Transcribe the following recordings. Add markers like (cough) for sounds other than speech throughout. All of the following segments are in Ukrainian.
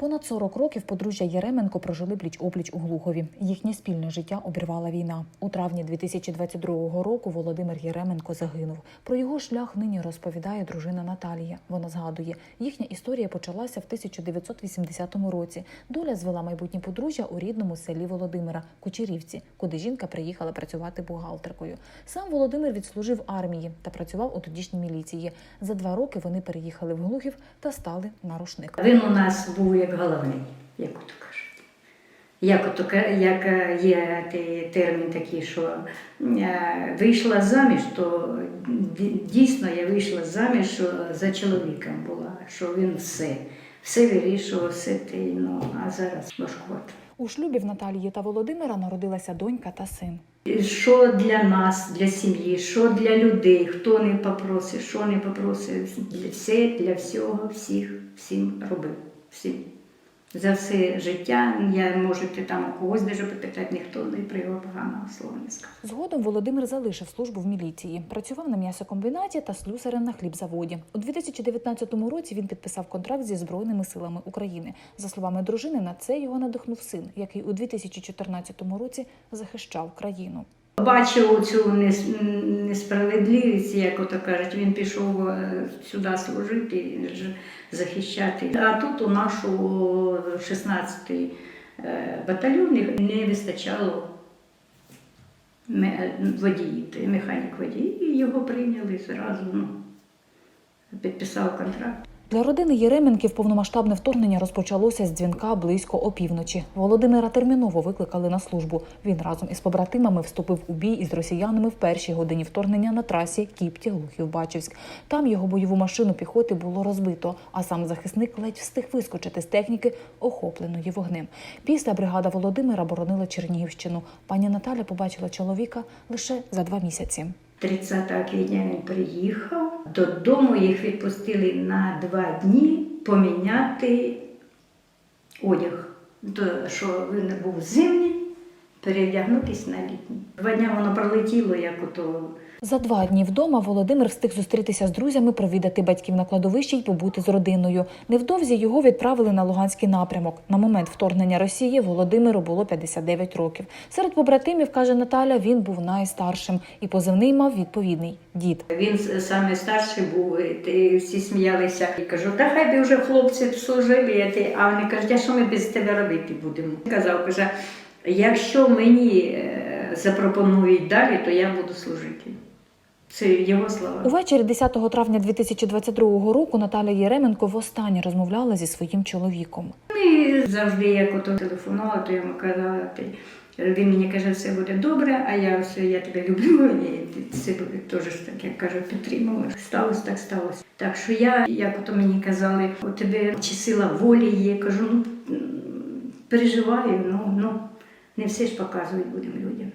Понад 40 років подружжя Єременко прожили пліч-опліч у Глухові. Їхнє спільне життя обірвала війна. У травні 2022 року Володимир Єременко загинув. Про його шлях нині розповідає дружина Наталія. Вона згадує, їхня історія почалася в 1980 році. Доля звела майбутнє подружжя у рідному селі Володимира Кучерівці, куди жінка приїхала працювати бухгалтеркою. Сам Володимир відслужив армії та працював у тодішній міліції. За два роки вони переїхали в Глухів та стали на рушник. Він у нас був як головний, як ото кажуть. Як, ото, як е, є те- термін такий, що е, вийшла заміж, то дійсно я вийшла заміж що за чоловіком була, що він все, все вирішував, все те, ну, а зараз важкувато. У шлюбі в Наталії та Володимира народилася донька та син. Що для нас, для сім'ї, що для людей, хто не попросить, що не попросить, для все, для всього, всіх, всім робив. Всім. За все життя я можете там у когось даже попитати, ніхто не його поганого слова не сказав. Згодом Володимир залишив службу в міліції, працював на м'ясокомбінаті та слюсарем на хлібзаводі. У 2019 році він підписав контракт зі збройними силами України. За словами дружини, на це його надихнув син, який у 2014 році захищав країну. Бачив цю несправедливість, як ото кажуть, він пішов е, сюди служити, захищати. А тут у нашу 16-й е, батальйон не- вистачало водіїв, механік водій, і його прийняли зразу, ну, підписав контракт. Для родини Єременків повномасштабне вторгнення розпочалося з дзвінка близько опівночі. Володимира терміново викликали на службу. Він разом із побратимами вступив у бій із росіянами в першій годині вторгнення на трасі Кіпті Глухів Бачівськ. Там його бойову машину піхоти було розбито, а сам захисник ледь встиг вискочити з техніки, охопленої вогнем. Після бригада Володимира боронила Чернігівщину. Пані Наталя побачила чоловіка лише за два місяці. 30 квітня він приїхав. Додому їх відпустили на два дні поміняти одяг. То, що він був зимній, перевдягнутися на літній. Два дні воно пролетіло, як ото За два дні вдома Володимир встиг зустрітися з друзями, провідати батьків на кладовищі й побути з родиною. Невдовзі його відправили на Луганський напрямок. На момент вторгнення Росії Володимиру було 59 років. Серед побратимів, каже Наталя, він був найстаршим і позивний мав відповідний дід. Він саме старший був, і ти- всі сміялися. І кажу, та хай би вже хлопці служили, а вони кажуть, а що ми без тебе робити будемо? Казав, каже, якщо мені е, запропонують далі, то я буду служити. Це його слова. Увечері 10 травня 2022 року Наталя Єременко востаннє розмовляла зі своїм чоловіком. Ми завжди, як ото телефонувала, то я йому казала, ти, він мені каже, все буде добре, а я все, я тебе люблю, (laughs) і це буде теж так, як кажу, підтримую. Сталося, так сталося. Так що я, як ото мені казали, у тебе чи сила волі є, кажу, ну переживаю, ну, ну не все ж показують будемо людям.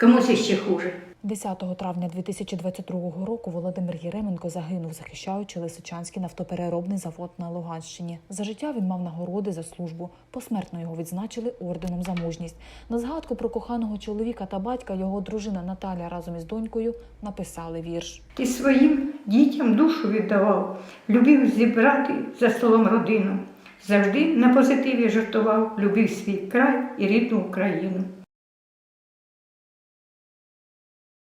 Комусь іще хуже. 10 травня 2022 року Володимир Єременко загинув, захищаючи Лисичанський нафтопереробний завод на Луганщині. За життя він мав нагороди за службу. Посмертно його відзначили орденом за мужність. На згадку про коханого чоловіка та батька його дружина Наталя разом із донькою написали вірш. Ти своїм дітям душу віддавав, любив зібрати за столом родину. Завжди на позитиві жартував, любив свій край і рідну Україну.